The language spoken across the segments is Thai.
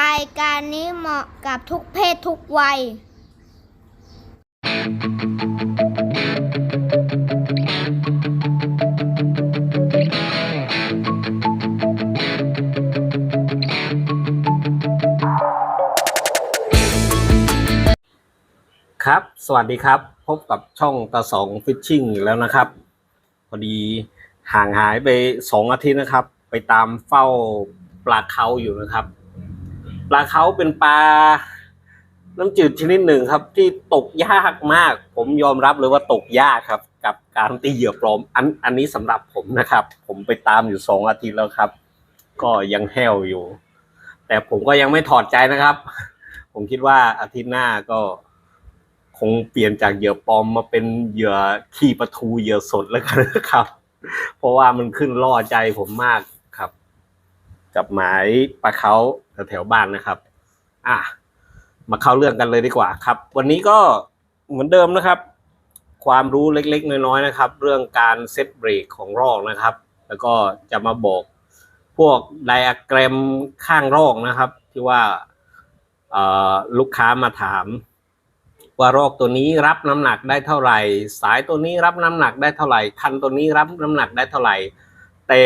รายการนี้เหมาะกับทุกเพศทุกวัย ครับ สวัสดีครับ พบกับช่องตาสองฟิชชิ่งแล้วนะครับ พอดีห่างหายไปสองอาทิตย์นะครับ ไปตามเฝ้าปลาเขาอยู่นะครับ ปลาเขาเป็นปลา น้ำจืดชนิดหนึ่งครับ ที่ตกยากมาก ผมยอมรับเลยว่าตกยากครับ กับการตีเหยื่อปลอม อันอันนี้สำหรับผมนะครับ ผมไปตามอยู่สองอาทิตย์แล้วครับ ก็ยังแห้วอยู่ แต่ผมก็ยังไม่ถอดใจนะครับ ผมคิดว่าอาทิตย์หน้าก็คงเปลี่ยนจากเหยื่อปลอมมาเป็นเหยื่อขี้ปลาทูเหยื่อสดแล้วกันนะครับ เพราะว่ามันขึ้นล่อใจผมมาก กับหมายปลาเขาแถวบ้านนะครับ อะมาเข้าเรื่องกันเลยดีกว่าครับ วันนี้ก็เหมือนเดิมนะครับ ความรู้เล็กๆ น้อยๆนะครับ เรื่องการเซตเบรกของรอกนะครับ แล้วก็จะมาบอกพวกไดอะแกรมข้างรอกนะครับ ที่ว่าลูกค้ามาถาม ว่ารอกตัวนี้รับน้ำหนักได้เท่าไหร่ สายตัวนี้รับน้ำหนักได้เท่าไหร่ คันตัวนี้รับน้ำหนักได้เท่าไหร่ แต่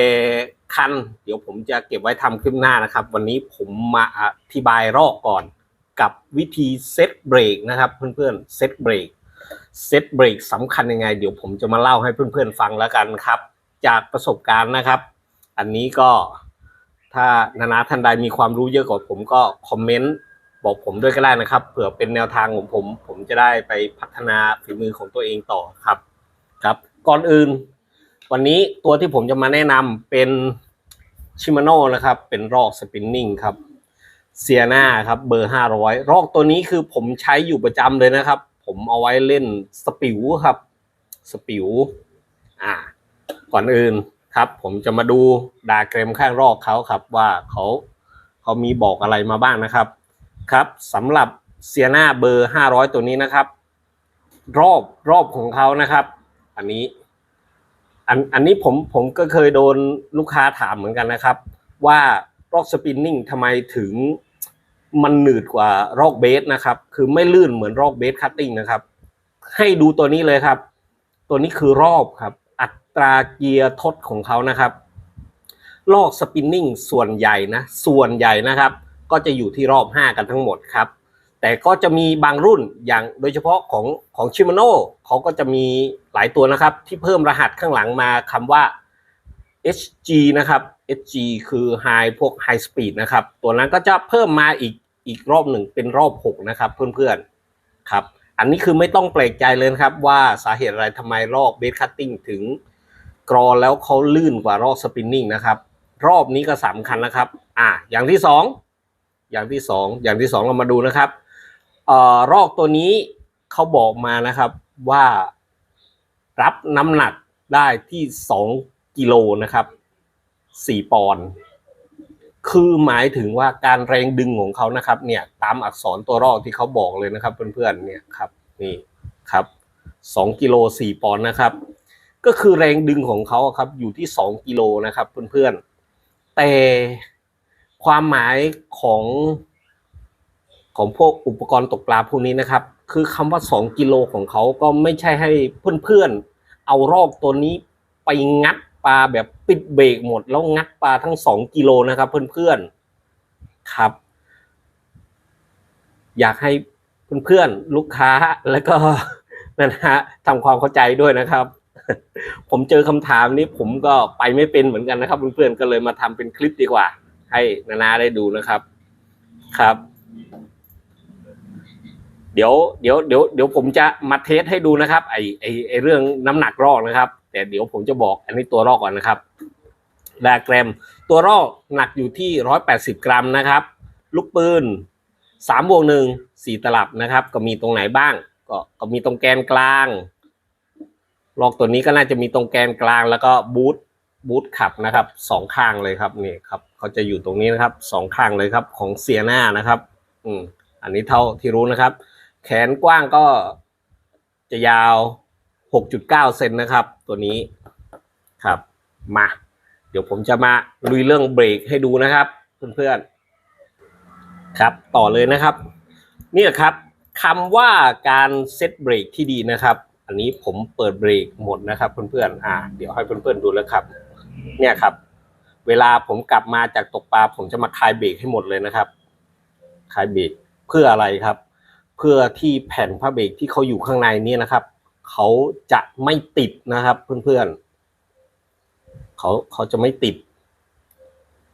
คันเดี๋ยวผมจะเก็บไว้ทำคลิปหน้านะครับ วันนี้ผมมาอธิบายรอกก่อน กับวิธีเซตเบรกนะครับ เพื่อนๆเซตเบรกเซตเบรกสำคัญยังไง เดี๋ยวผมจะมาเล่าให้เพื่อนๆฟังแล้วกันครับ จากประสบการณ์นะครับ อันนี้ก็ถ้านานาท่านใดมีความรู้เยอะกว่าผมก็คอมเมนต์บอกผมด้วยก็ได้นะครับ เผื่อเป็นแนวทางของผม ผมจะได้ไปพัฒนาฝีมือของตัวเองต่อครับครับ ก่อนอื่น วันนี้ตัวที่ผมจะมาแนะนำเป็น ชิมาโน่นะครับ เป็นรอกสปินนิ่งครับเซียนาครับ เบอร์ห้าร้อยรอกตัวนี้คือผมใช้อยู่ประจำเลยนะครับ ผมเอาไว้เล่นสปิวครับ สปิวอ่า ก่อนอื่นครับ ผมจะมาดูดาเกรมข้างรอกเขาครับ ว่าเขาเขามีบอกอะไรมาบ้างนะครับครับสำหรับเซียนาเบอร์ห้าร้อยตัวนี้นะครับ รอบรอบของเขานะครับ อันนี้ อันอันนี้ผมผมก็เคยโดนลูกค้าถามเหมือนกันนะครับ ว่ารอกสปินนิ่งทำไมถึงมันหนืดกว่ารอกเบสนะครับ คือไม่ลื่นเหมือนรอกเบสคัตติ้งนะครับ ให้ดูตัวนี้เลยครับ ตัวนี้คือรอบครับ อัตราเกียร์ทดของเขานะครับลอกสปินนิ่งส่วนใหญ่นะ ส่วนใหญ่นะครับ ก็จะอยู่ที่รอบ 5 กันทั้งหมดครับ แต่ก็จะมีบางรุ่นอย่างโดยเฉพาะของของชิม a โน่เขาก็จะมีหลายตัวนะครับ ที่เพิ่มรหัสข้างหลังมาคำว่า HG นะครับ HG คือ High พวก High Speed นะครับ ตัวนั้นก็จะเพิ่มมาอีกอีกรอบหนึ่งเป็นรอบ 6 นะครับ เพื่อนๆครับ อันนี้คือไม่ต้องแปลกใจเลยครับว่าสาเหตุอะไรทำไมรอบเบสคัตติ้งถึงกรอแล้วเขาลื่นกว่ารอบสปินนิ่งนะครับ รอบนี้ก็สำคัญนะครับ อ่าอย่างที่สองอย่างที่สองอย่างที่สองเรามาดูนะครับ เอ่อรอกตัวนี้เขาบอกมานะครับว่ารับน้ำหนักได้ที่สองกิโลนะครับสี่ปอนด์คือหมายถึงว่าการแรงดึงของเขานะครับ เนี่ย ตามอักษรตัวรอกที่เขาบอกเลยนะครับ เพื่อนๆเนี่ยครับ นี่ครับสองกิโลสี่ปอนด์นะครับ ก็คือแรงดึงของเขาครับ อยู่ที่สองกิโลนะครับ เพื่อนๆแต่ความหมายของ ของพวกอุปกรณ์ตกปลาพวกนี้นะครับ คือคำว่า 2 กิโลของเขาก็ไม่ใช่ให้เพื่อนๆ เอารอกตัวนี้ไปงัดปลาแบบปิดเบรกหมด แล้วงัดปลาทั้ง 2 กิโลนะครับเพื่อนๆครับ อยากให้เพื่อนๆลูกค้าแล้วก็นะฮะทำความเข้าใจด้วยนะครับ ผมเจอคำถามนี้ผมก็ไปไม่เป็นเหมือนกันนะครับ เพื่อนๆก็เลยมาทำเป็นคลิปดีกว่า ให้นานาได้ดูนะครับครับ เดี๋ยวเดี๋ยวเดี๋ยวเดี๋ยวผมจะมาเทสให้ดูนะครับไอไอไอเรื่องน้ำหนักรอกนะครับ แต่เดี๋ยวผมจะบอกอันนี้ตัวรอกก่อนนะครับดาแกรมตัวรอกหนักอยู่ที่ร้อยแปดสิบกรัมนะครับ ลูกปืนสามบวกหนึ่งสี่ตลับนะครับ ก็มีตรงไหนบ้าง ก็ก็มีตรงแกนกลางรอกตัวนี้ก็น่าจะมีตรงแกนกลางแล้วก็บูทบูทขับนะครับสองข้างเลยครับนี่ครับเขาจะอยู่ตรงนี้นะครับสองข้างเลยครับของเซียนานะครับ อืมอันนี้เท่าที่รู้นะครับ แขนกว้างก็จะยาว 6.9 เซนนะครับ ตัวนี้ครับมา เดี๋ยวผมจะมาลุยเรื่องเบรกให้ดูนะครับเพื่อนๆครับต่อเลยนะครับ นี่แหละครับคำว่าการเซตเบรกที่ดีนะครับ อันนี้ผมเปิดเบรกหมดนะครับเพื่อนๆอ่า เดี๋ยวให้เพื่อนๆดูแล้วครับ เนี่ยครับ เวลาผมกลับมาจากตกปลาผมจะมาคลายเบรกให้หมดเลยนะครับ คลายเบรกเพื่ออะไรครับ เพื่อที่แผ่นผ้าเบรกที่เขาอยู่ข้างในนี้นะครับ เขาจะไม่ติดนะครับเพื่อนๆเขาเขาจะไม่ติด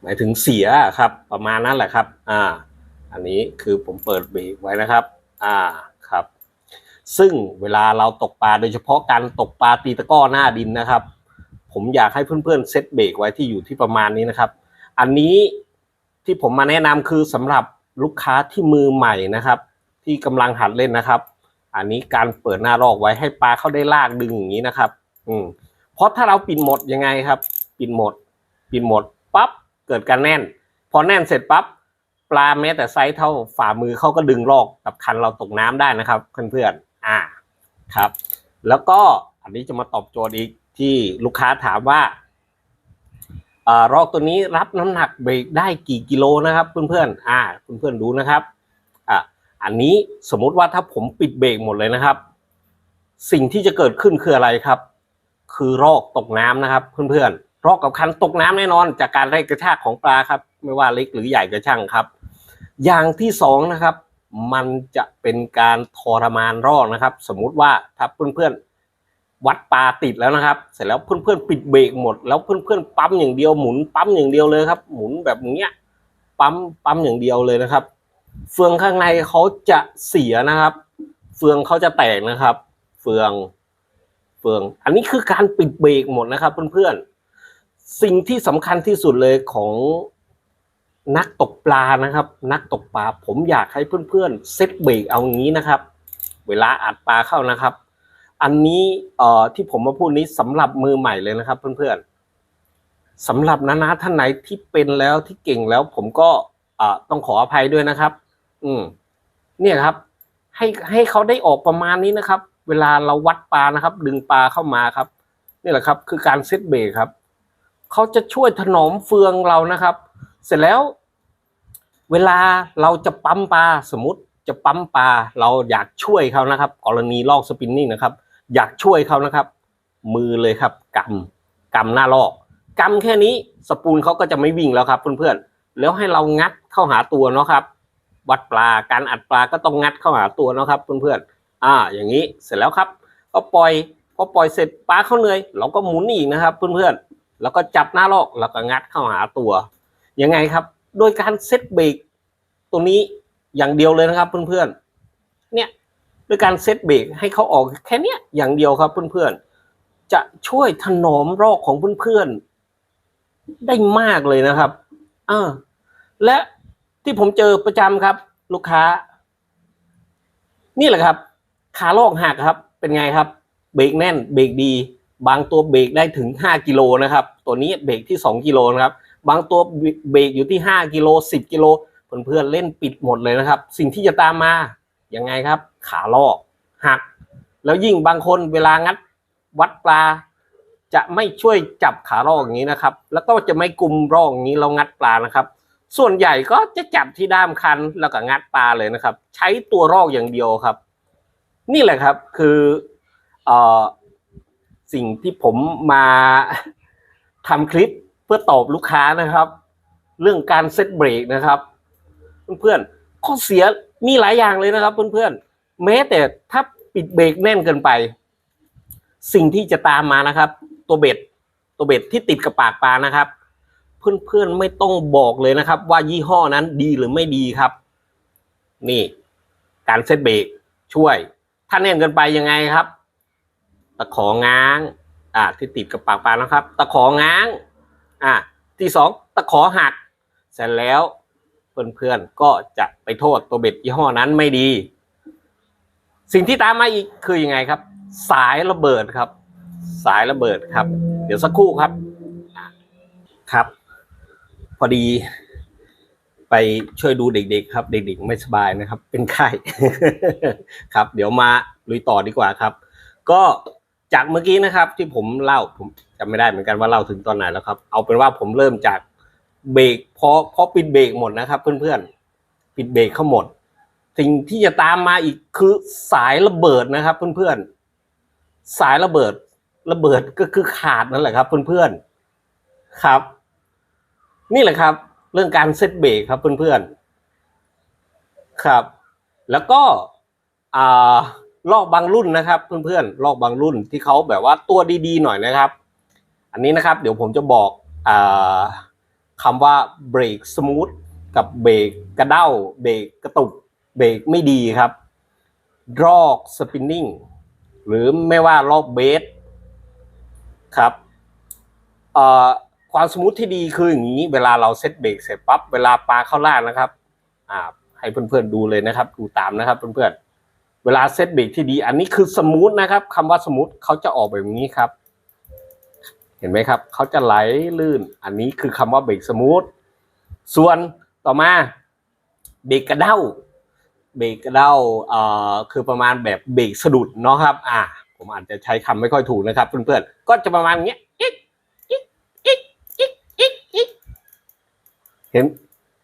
หมายถึงเสียครับ ประมาณนั้นแหละครับ อ่า อันนี้คือผมเปิดเบรกไว้นะครับ อ่าครับ ซึ่งเวลาเราตกปลาโดยเฉพาะการตกปลาตีตะก้อหน้าดินนะครับ ผมอยากให้เพื่อนๆเซตเบรกไว้ที่อยู่ที่ประมาณนี้นะครับ อันนี้ที่ผมมาแนะนำคือสำหรับลูกค้าที่มือใหม่นะครับ ที่กำลังหัดเล่นนะครับ อันนี้การเปิดหน้ารอกไว้ให้ปลาเข้าได้ลากดึงอย่างนี้นะครับ อืมเพราะถ้าเราปิดหมดยังไงครับ ปิดหมด ปิดหมดปั๊บเกิดการแน่น พอแน่นเสร็จปั๊บปลาแม้แต่ไซส์เท่าฝ่ามือเขาก็ดึงลอกกับคันเราตกน้ำได้นะครับเพื่อนๆอ่าครับ แล้วก็อันนี้จะมาตอบโจทย์อีกที่ลูกค้าถามว่าอ่อรอกตัวนี้รับน้ำหนักเบรกได้กี่กิโลนะครับ เพื่อนๆอ่าเพื่อนๆดูนะครับ อันนี้สมมติว่าถ้าผมปิดเบรกหมดเลยนะครับ สิ่งที่จะเกิดขึ้นคืออะไรครับ คือรอกตกน้ำนะครับ เพื่อนๆรอกกับคันตกน้ำแน่นอน จากการไล่กระชากของปลาครับ ไม่ว่าเล็กหรือใหญ่ก็ช่างครับ อย่างที่สองนะครับ มันจะเป็นการทรมานรอกนะครับ สมมุติว่าถ้าเพื่อนๆวัดปลาติดแล้วนะครับ เสร็จแล้วเพื่อนๆปิดเบรกหมด แล้วเพื่อนๆปั๊มอย่างเดียวหมุนปั๊มอย่างเดียวเลยครับ หมุนแบบเนี้ยปั๊มปั๊มอย่างเดียวเลยนะครับ เฟืองข้างในเขาจะเสียนะครับ เฟืองเขาจะแตกนะครับ เฟือง เฟือง อันนี้คือการปิดเบรกหมดนะครับ เพื่อนๆ สิ่งที่สำคัญที่สุดเลยของนักตกปลานะครับ นักตกปลาผมอยากให้เพื่อนๆเซตเบรกเอางี้นะครับ เวลาอัดปลาเข้านะครับ อันนี้เอ่อที่ผมมาพูดนี้สำหรับมือใหม่เลยนะครับ เพื่อนๆสำหรับนานาท่านไหนที่เป็นแล้วที่เก่งแล้ว ผมก็อ่าต้องขออภัยด้วยนะครับ อืมเนี่ยครับ ให้ให้เขาได้ออกประมาณนี้นะครับ เวลาเราวัดปลานะครับ ดึงปลาเข้ามาครับนี่แหละครับ คือการเซตเบรกครับเขาจะช่วยถนอมเฟืองเรานะครับ เสร็จแล้ว เวลาเราจะปั๊มปลาสมมติจะปั๊มปลาเราอยากช่วยเขานะครับ กรณีลอกสปินนิ่งนะครับ อยากช่วยเขานะครับ มือเลยครับกำกำหน้าลอกกำแค่นี้สปูลเขาก็จะไม่วิ่งแล้วครับเพื่อนๆแล้วให้เรางัดเข้าหาตัวเนาะครับ วัดปลาการอัดปลาก็ต้องงัดเข้าหาตัวนะครับเพื่อนๆอ่า อย่างนี้เสร็จแล้วครับ ก็ปล่อยพอปล่อยเสร็จปลาเขาเหนื่อยเราก็หมุนอีกนะครับเพื่อนๆแล้วก็จับหน้าลอกแล้วก็งัดเข้าหาตัวยังไงครับ โดยการเซตเบรกตรงนี้อย่างเดียวเลยนะครับเพื่อนๆเนี่ยด้วยการเซตเบรกให้เขาออกแค่เนี้ยอย่างเดียวครับเพื่อนๆจะช่วยถนอมรอกของเพื่อนๆได้มากเลยนะครับอ่าและ ที่ผมเจอประจำครับ ลูกค้า นี่แหละครับ ขาลอกหักครับ เป็นไงครับ เบรกแน่น เบรกดี บางตัวเบรกได้ถึง 5กิโลนะครับ ตัวนี้เบรกที่ 2กิโลนะครับ บางตัวเบรกอยู่ที่ 5กิโล10กิโลเพื่อนๆเล่นปิดหมดเลยนะครับ สิ่งที่จะตามมายังไงครับ ขาลอกหัก แล้วยิ่งบางคนเวลางัดวัดปลา จะไม่ช่วยจับขาลอกอย่างนี้นะครับ แล้วก็จะไม่กุมรอกอย่างนี้เรางัดปลานะครับ ส่วนใหญ่ก็จะจับที่ด้ามคันแล้วก็งัดปลาเลยนะครับ ใช้ตัวรอกอย่างเดียวครับ นี่แหละครับคืออสิ่งที่ผมมาทำคลิปเพื่อตอบลูกค้านะครับ เรื่องการเซตเบรกนะครับ เพื่อนๆข้อเสียมีหลายอย่างเลยนะครับ เพื่อนๆแม้แต่ถ้าปิดเบรกแน่นเกินไป สิ่งที่จะตามมานะครับ ตัวเบ็ดตัวเบ็ดที่ติดกับปากปลานะครับ เพื่อนๆไม่ต้องบอกเลยนะครับ ว่ายี่ห้อนั้นดีหรือไม่ดีครับ นี่ การเซตเบรกช่วย ถ้าแน่นเกินไปยังไงครับ ตะของง้าง อ่า ที่ติดกับปากปลานะครับ ตะของง้าง อ่า ที่สองตะขอหัก เสร็จแล้วเพื่อนๆก็จะไปโทษตัวเบ็ดยี่ห้อนั้นไม่ดี สิ่งที่ตามมาอีกคือยังไงครับ สายระเบิดครับ สายระเบิดครับ เดี๋ยวสักครู่ครับครับ อดี ไปช่วยดูเด็กๆครับ เด็กๆไม่สบายนะครับ เป็นไข้ครับ เดี๋ยวมาลุยต่อดีกว่าครับ ก็จากเมื่อกี้นะครับ ที่ผมเล่าผมจำไม่ได้เหมือนกันว่าเล่าถึงตอนไหนแล้วครับ เอาเป็นว่าผมเริ่มจากเบรกพอพอปิดเบรกหมดนะครับ เพื่อนๆปิดเบรกเขาหมด สิ่งที่จะตามมาอีกคือสายระเบิดนะครับ เพื่อนๆสายระเบิด ระเบิดก็คือขาดนั่นแหละครับ เพื่อนๆครับ นี่แหละครับ เรื่องการเซตเบรกครับเพื่อนๆครับ แล้วก็อ่าลอกบางรุ่นนะครับ เพื่อนๆลอกบางรุ่นที่เขาแบบว่าตัวดีๆหน่อยนะครับ อันนี้นะครับ เดี๋ยวผมจะบอกอาคำว่าเบรกสมูทกับเบรกกระเด้าเบรกกระตุกเบรกไม่ดีครับรอกสปินนิ่งหรือไม่ว่ารอกเบสครับเอ่อ ความสมูทที่ดีคืออย่างนี้ เวลาเราเซตเบรกเสร็จปั๊บเวลาปลาเข้าล่างนะครับ อ่า ให้เพื่อนๆดูเลยนะครับ ดูตามนะครับเพื่อนๆเวลาเซตเบรกที่ดี อันนี้คือสมูทนะครับคำว่าสมูทเขาจะออกแบบนี้ครับ เห็นไหมครับเขาจะไหลลื่น อันนี้คือคำว่าเบรกสมูทส่วนต่อมาเบรกกระเด้าเบรกกระเด้าเอ่อคือประมาณแบบเบรกสะดุดเนาะครับ อ่า ผมอาจจะใช้คำไม่ค่อยถูกนะครับ เพื่อนๆก็จะประมาณเนี้ยอิ๊กอิ๊กอิ๊กอิ๊กอิ๊กอิ๊ก เห็น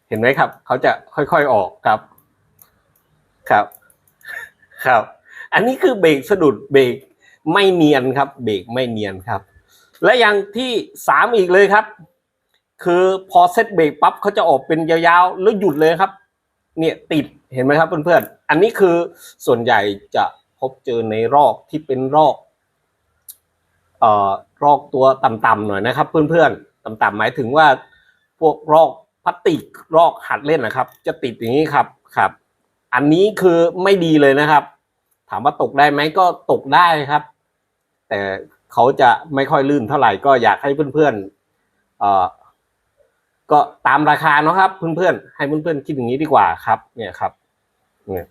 เห็นไหมครับ เขาจะค่อยๆออกครับ ครับ ครับ อันนี้คือเบรกสะดุดเบรกไม่เนียนครับ เบรกไม่เนียนครับ และอย่างที่สามอีกเลยครับ คือพอเซตเบรกปั๊บเขาจะออกเป็นยาวๆ แล้วหยุดเลยครับ เนี่ยติดเห็นไหมครับเพื่อนๆ อันนี้คือส่วนใหญ่จะพบเจอในรอกที่เป็นรอกเอ่อรอกตัวต่ำๆหน่อยนะครับ เพื่อนๆ ต่ำๆหมายถึงว่าพวกรอกาสติกรอกหัดเล่นนะครับ จะติดอย่างนี้ครับครับ อันนี้คือไม่ดีเลยนะครับ ถามว่าตกได้ไหมก็ตกได้ครับ แต่เขาจะไม่ค่อยลื่นเท่าไหร่ก็อยากให้เพื่อนๆเอ่อก็ตามราคาเนาะครับเพื่อนๆให้เพื่อนๆคิดอย่างนี้ดีกว่าครับ เนี่ยครับเนี่ย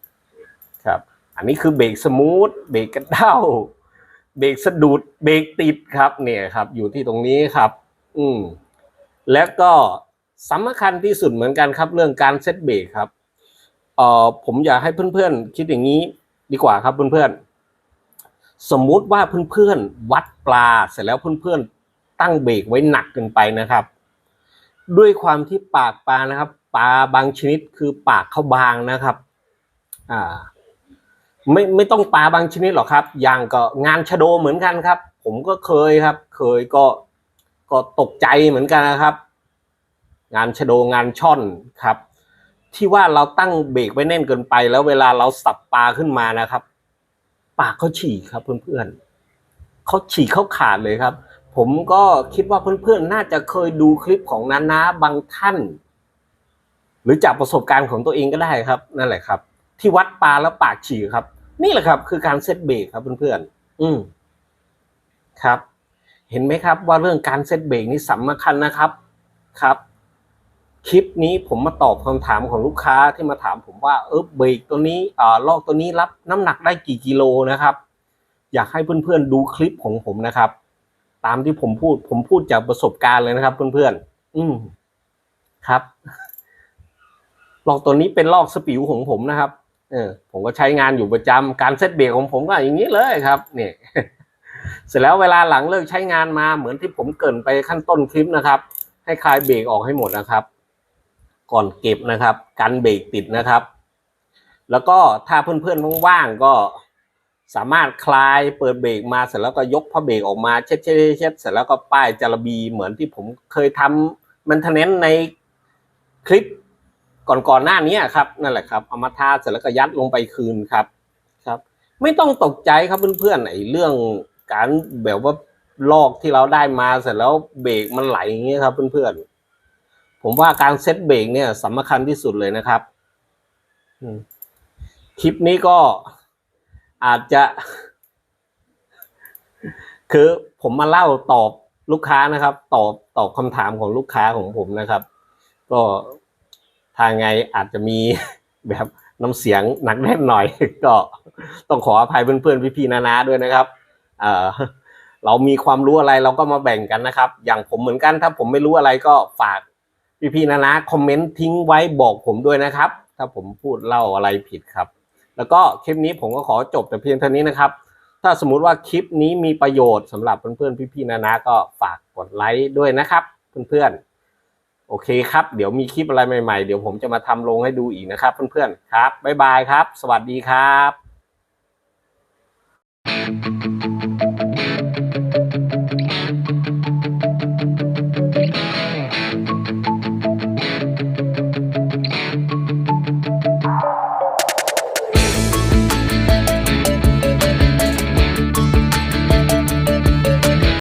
ครับ อันนี้คือเบรกสมูทเบรกกระเด้าเบรกสะดุดเบรกติดครับ เนี่ยครับ อยู่ที่ตรงนี้ครับ อืมแล้วก็ สำคัญที่สุดเหมือนกันครับเรื่องการเซตเบรกครับเอ่อผมอยากให้เพื่อนๆ คิดอย่างนี้ดีกว่าครับเพื่อนๆ สมมุติว่าเพื่อนๆ วัดปลาเสร็จแล้วเพื่อนๆ ตั้งเบรกไว้หนักเกินไปนะครับ ด้วยความที่ปากปลานะครับ ปลาบางชนิดคือปากเขาบางนะครับอ่าไม่ไม่ต้องปลาบางชนิดหรอกครับ อย่างก็งานชะโดเหมือนกันครับ ผมก็เคยครับ เคยก็ก็ตกใจเหมือนกันนะครับ งานชโดงานช่อนครับ ที่ว่าเราตั้งเบรกไว้แน่นเกินไป แล้วเวลาเราสับปลาขึ้นมานะครับ ปากเขาฉีกครับเพื่อนๆเขาฉีกเขาขาดเลยครับ ผมก็คิดว่าเพื่อนๆน่าจะเคยดูคลิปของนานาบางท่าน หรือจากประสบการณ์ของตัวเองก็ได้ครับ นั่นแหละครับ ที่วัดปลาแล้วปากฉีกครับ นี่แหละครับ คือการเซตเบรกครับเพื่อนๆอืมครับ เห็นไหมครับว่าเรื่องการเซตเบรกนี่สำคัญนะครับครับ คลิปนี้ผมมาตอบคำถามของลูกค้าที่มาถามผมว่าเออเบรกตัวนี้อ่าลอกตัวนี้รับน้ำหนักได้กี่กิโลนะครับ อยากให้เพื่อนๆดูคลิปของผมนะครับ ตามที่ผมพูดผมพูดจากประสบการณ์เลยนะครับ เพื่อนๆอืมครับลอกตัวนี้เป็นลอกสปิวของผมนะครับ เออ ผมก็ใช้งานอยู่ประจำการเซตเบรกของผมก็อย่างนี้เลยครับเนี่ยเสร็จแล้วเวลาหลังเลิกใช้งานมาเหมือนที่ผมเกินไปขั้นต้นคลิปนะครับ ให้คลายเบรกออกให้หมดนะครับ ก่อนเก็บนะครับ กันเบรกติดนะครับ แล้วก็ถ้าเพื่อนๆว่างๆก็สามารถคลายเปิดเบรกมาเสร็จแล้วก็ยกผ้าเบรกออกมาเช็ดเช็ดเช็ดเสร็จแล้วก็ป้ายจารบีเหมือนที่ผมเคยทำมันเทนเนนในคลิปก่อนๆหน้านี้ครับนั่นแหละครับเอามาทาเสร็จแล้วก็ยัดลงไปคืนครับครับ ไม่ต้องตกใจครับเพื่อนๆไอ้เรื่องการแบบว่าลอกที่เราได้มาเสร็จแล้วเบรกมันไหลอย่างเงี้ยครับเพื่อนๆ ผมว่าการเซตเบรกเนี่ยสำคัญที่สุดเลยนะครับคลิปนี้ก็อาจจะ คือผมมาเล่าตอบลูกค้านะครับ ตอบตอบคำถามของลูกค้าของผมนะครับ ก็ทางไงอาจจะมีแบบน้ำเสียงหนักแน่นหน่อย ก็ต้องขออภัยเพื่อนๆพี่ๆนานาด้วยนะครับ เออเรามีความรู้อะไรเราก็มาแบ่งกันนะครับ อย่างผมเหมือนกันถ้าผมไม่รู้อะไรก็ฝาก พี่ๆนะนะคอมเมนต์ทิ้งไว้บอกผมด้วยนะครับ ถ้าผมพูดเล่าอะไรผิดครับ แล้วก็คลิปนี้ผมก็ขอจบแต่เพียงเท่านี้นะครับ ถ้าสมมุติว่าคลิปนี้มีประโยชน์สำหรับเพื่อนๆพี่ๆนะนะก็ฝากกดไลค์ด้วยนะครับ เพื่อนๆโอเคครับ เดี๋ยวมีคลิปอะไรใหม่ๆ เดี๋ยวผมจะมาทำลงให้ดูอีกนะครับ เพื่อนๆครับบ๊ายบายครับ สวัสดีครับ